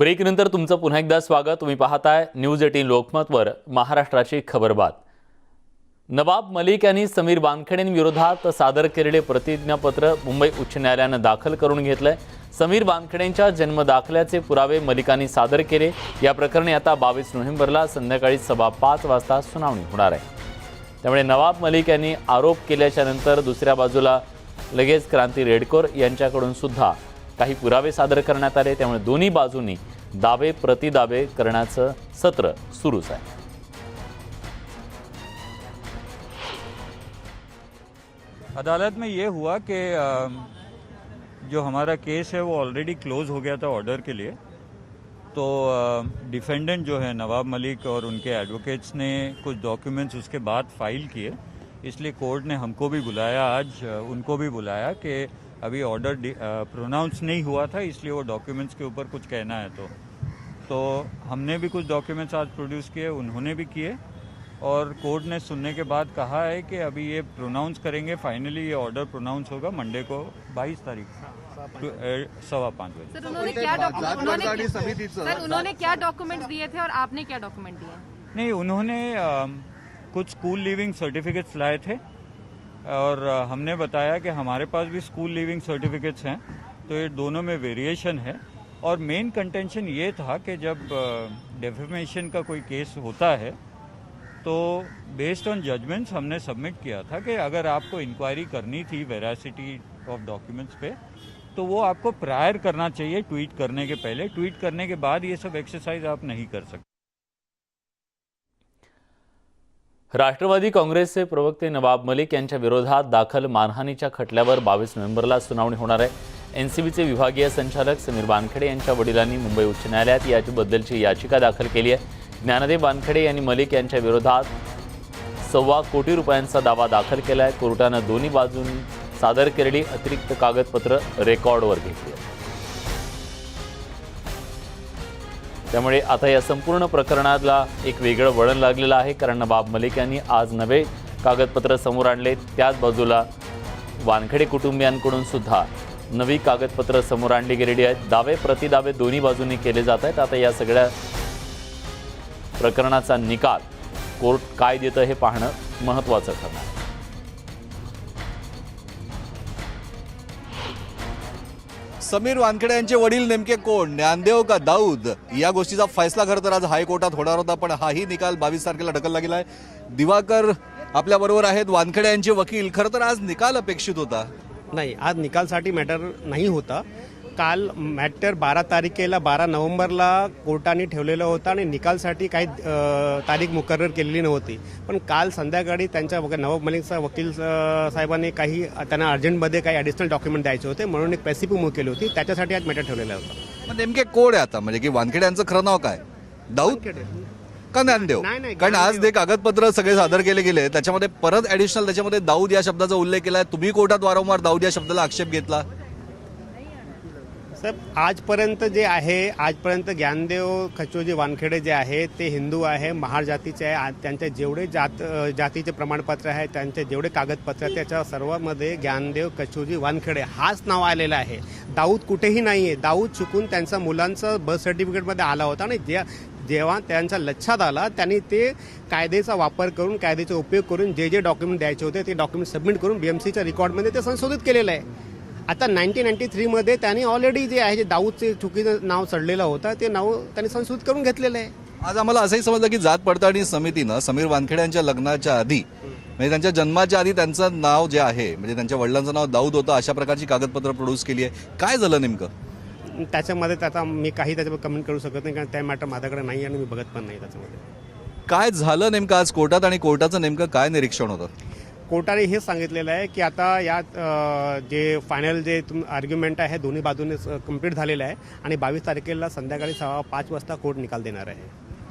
ब्रेकनंतर तुमचं पुन्हा एकदा स्वागत. तुम्ही पाहताय न्यूज एटीन लोकमतवर महाराष्ट्राची खबरबात नवाब मलिक यांनी समीर वानखेडेंविरोधात सादर केलेले प्रतिज्ञापत्र मुंबई उच्च न्यायालयानं दाखल करून घेतलंय. समीर वानखेडेंच्या जन्मदाखल्याचे पुरावे मलिकांनी सादर केले. या प्रकरणी आता बावीस नोव्हेंबरला संध्याकाळी सभा पाच वाजता सुनावणी होणार आहे. त्यामुळे नवाब मलिक यांनी आरोप केल्याच्यानंतर दुसऱ्या बाजूला लगेच क्रांती रेडकोर यांच्याकडून सुद्धा काही पुरावे सादर करण्यात आले. त्यामुळे दोन्ही बाजूंनी दावे प्रतिदावे करण्याचं सत्र सुरूच आहे. अदालत में ये हुआ कि जो हमारा केस है वो ऑलरेडी क्लोज हो गया था ऑर्डर के लिए। तो डिफेंडेंट जो है नवाब मलिक और उनके एडवोकेट्स ने कुछ डॉक्यूमेंट्स उसके बाद फ़ाइल किए। इसलिए कोर्ट ने हमको भी बुलाया, आज उनको भी बुलाया कि अभी ऑर्डर प्रोनाउंस नहीं हुआ था इसलिए वो डॉक्यूमेंट्स के ऊपर कुछ कहना है तो। तो हमने भी कुछ डॉक्यूमेंट्स आज प्रोड्यूस किए उन्होंने भी किए और कोर्ट ने सुनने के बाद कहा है कि अभी ये प्रोनाउंस करेंगे फाइनली ये ऑर्डर प्रोनाउंस होगा मंडे को 22 तारीख सवा पाँच। बजे। उन्होंने क्या डॉक्यूमेंट सर उन्होंने क्या डॉक्यूमेंट्स दिए थे और आपने क्या डॉक्यूमेंट दिए? नहीं उन्होंने कुछ स्कूल लिविंग सर्टिफिकेट्स लाए थे। और हमने बताया कि हमारे पास भी स्कूल लिविंग सर्टिफिकेट्स हैं तो ये दोनों में वेरिएशन है। और मेन कंटेंशन ये था कि जब डेफेमेशन का कोई केस होता है तो बेस्ड ऑन जजमेंट्स हमने सबमिट किया था कि अगर आपको इंक्वायरी करनी थी वेरासिटी ऑफ़ डॉक्यूमेंट्स पे तो वो आपको प्रायर करना चाहिए ट्वीट करने के पहले। ट्वीट करने के बाद ये सब एक्सरसाइज आप नहीं कर सकते। राष्ट्रवादी काँग्रेसचे प्रवक्ते नवाब मलिक यांच्या विरोधात दाखल मानहानीच्या खटल्यावर बावीस नोव्हेंबरला सुनावणी होणार आहे. एन सी बीचे विभागीय संचालक समीर बानखेडे यांच्या वडिलांनी मुंबई उच्च न्यायालयात याबद्दलची याचिका दाखल केली आहे. ज्ञानदेव बानखेडे यांनी मलिक यांच्या विरोधात सव्वा कोटी रुपयांचा दावा दाखल केला आहे कोर्टानं दोन्ही बाजूंनी सादर केलेली अतिरिक्त कागदपत्र रेकॉर्डवर घेतली आहे त्यामुळे आता या संपूर्ण प्रकरणाला एक वेगळं वळण लागलेलं आहे कारण नवाब मलिक यांनी आज नवे कागदपत्र समोर आणले. त्याच बाजूला वानखेडे कुटुंबियांकडून सुद्धा नवी कागदपत्र समोर आणली गेलेली आहेत. दावे प्रतिदावे दोन्ही बाजूंनी केले जात आहेत. आता या सगळ्या प्रकरणाचा निकाल कोर्ट काय देतं हे पाहणं महत्त्वाचं ठरणार. समीर वानखेडे यांचे वडील नेमके कोण? ज्ञानदेव का दाऊद? या गोष्टीचा फैसला खरं तर आज हायकोर्टात होणार होता पण हाही निकाल बावीस तारखेला ढकलला गेलाय. दिवाकर आपल्या बरोबर आहेत वानखेडे यांचे वकील. खरं तर आज निकाल अपेक्षित होता. नाही आज निकालसाठी मॅटर नाही होता. काल मॅटर बारा तारखेला बारा नोव्हेंबरला कोर्टाने ठेवलेला होता आणि निकालसाठी काही तारीख मुकर्र केलेली नव्हती. पण काल संध्याकाळी त्यांच्या नवाब मलिकचा वकील साहेबांनी काही त्यांना अर्जंटमध्ये काही ॲडिशनल डॉक्युमेंट द्यायचे होते म्हणून एक रेसिपी मूव केली होती. त्याच्यासाठी आज मॅटर ठेवलेला होता. नेमके कोण आहे आता? म्हणजे की वानखेडे यांचं खरं नाव काय? दाऊद? का ज्ञानदेव? कारण आज. ते कागदपत्र सगळे सादर केले गेले. त्याच्यामध्ये परत ऍडिशनल त्याच्यामध्ये दाऊद या शब्दाचा उल्लेख केलाय. तुम्ही कोर्टात वारंवार दाऊद या शब्दाला आक्षेप घेतला. साहेब आजपर्यंत जे आहे आजपर्यंत ज्ञानदेव खचोजी वानखेडे जे आहे ते हिंदू आहे महार जातीचे आहे आ- त्यांचे जेवढे जात जातीचे प्रमाणपत्र आहे त्यांचे जेवढे कागदपत्र आहे त्याच्या सर्वांमध्ये ज्ञानदेव कचोजी वानखेडे हाच नाव आलेलं आहे. दाऊद कुठेही नाही आहे दाऊद चुकून त्यांचा मुलांचा बर्थ सर्टिफिकेटमध्ये आला होता आणि जे जेव्हा त्यांच्या लक्षात आला त्यांनी ते कायद्याचा वापर करून कायद्याचा उपयोग करून जे जे डॉक्युमेंट द्यायचे होते ते डॉक्युमेंट सबमिट करून बी एम सीच्या रेकॉर्डमध्ये ते संशोधित केलेलं आहे. आता नाईन्टीन नाईन्टी थ्रीमध्ये त्यांनी ऑलरेडी जे आहे जे दाऊदचे चुकीचं नाव चढलेलं होतं ते नाव त्यांनी संशोधित करून घेतलेलं आहे. आज आम्हाला असंही समजलं की जात पडताळणी समितीनं समीर वानखेडे यांच्या लग्नाच्या आधी म्हणजे त्यांच्या जन्माच्या आधी त्यांचं नाव जे आहे म्हणजे त्यांच्या वडिलांचं नाव दाऊद होतं अशा प्रकारची कागदपत्र प्रोड्यूस केली आहे. काय झालं नेमकं? त्याच्यामध्ये त्याचा मी काही त्याच्यावर कमेंट करू शकत नाही कारण त्या मॅटर माझ्याकडे नाही आणि मी बघत पण नाही त्याच्यामध्ये. काय झालं नेमकं आज? कोर्टात आणि कोर्टाचं नेमकं काय निरीक्षण होतं? कोर्टाने हे सांगितलेलं आहे की आता यात जे फायनल जे तुम आर्ग्युमेंट आहे दोन्ही बाजूने कंप्लीट झालेलं आहे आणि बावीस तारखेला संध्याकाळी सहा पाच वाजता कोर्ट निकाल देणार आहे.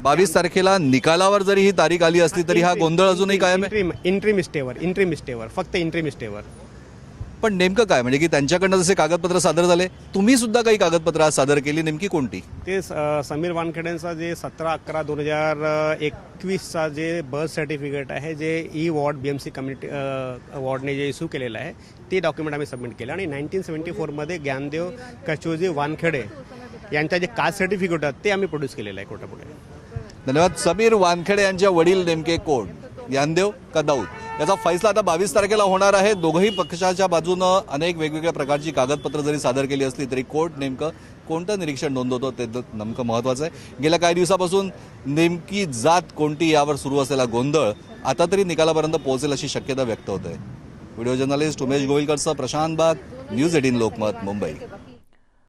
बावीस तारखेला निकालावर जरी ही तारीख आली असली तरी हा गोंधळ अजूनही कायम आहे? इंट्री मिस्टेवर इंट्री मिस्टेवर फक्त इंट्री मिस्टेवर पण नेमकं काय? म्हणजे की त्यांच्याकडनं जसे कागदपत्र सादर झाले तुम्ही सुद्धा काही कागदपत्र आज सादर केली नेमकी कोणती? ते समीर वानखेडेंचा जे सतरा अकरा दोन हजार एकवीसचा जे बर्थ सर्टिफिकेट आहे जे E ward B M C community वॉर्डने जे इश्यू केलेलं आहे ते डॉक्युमेंट आम्ही सबमिट केलं. आणि नाईन्टीन सेवन्टी फोरमध्ये ज्ञानदेव कचोजी वानखेडे यांचं जे कास्ट सर्टिफिकेट होतं ते आम्ही प्रोड्यूस केलेलं आहे कोर्टापुढे धन्यवाद. समीर वानखेडे यांचे वडील नेमके कोण? ज्ञानदेव का दाऊद याचा फैसला आता बावीस तारखेला होणार आहे. दोघंही पक्षाच्या बाजूनं अनेक वेगवेगळ्या प्रकारची कागदपत्र जरी सादर केली असली तरी कोर्ट नेमकं कोणतं निरीक्षण नोंदवतो ते नेमकं महत्वाचं आहे. गेल्या काही दिवसापासून नेमकी जात कोणती यावर सुरू असलेला गोंधळ आता तरी निकालापर्यंत पोहोचेल अशी शक्यता व्यक्त होत आहे. व्हिडिओ जर्नलिस्ट उमेश गोविलकरसह प्रशांत बाग न्यूज एटीन लोकमत मुंबई.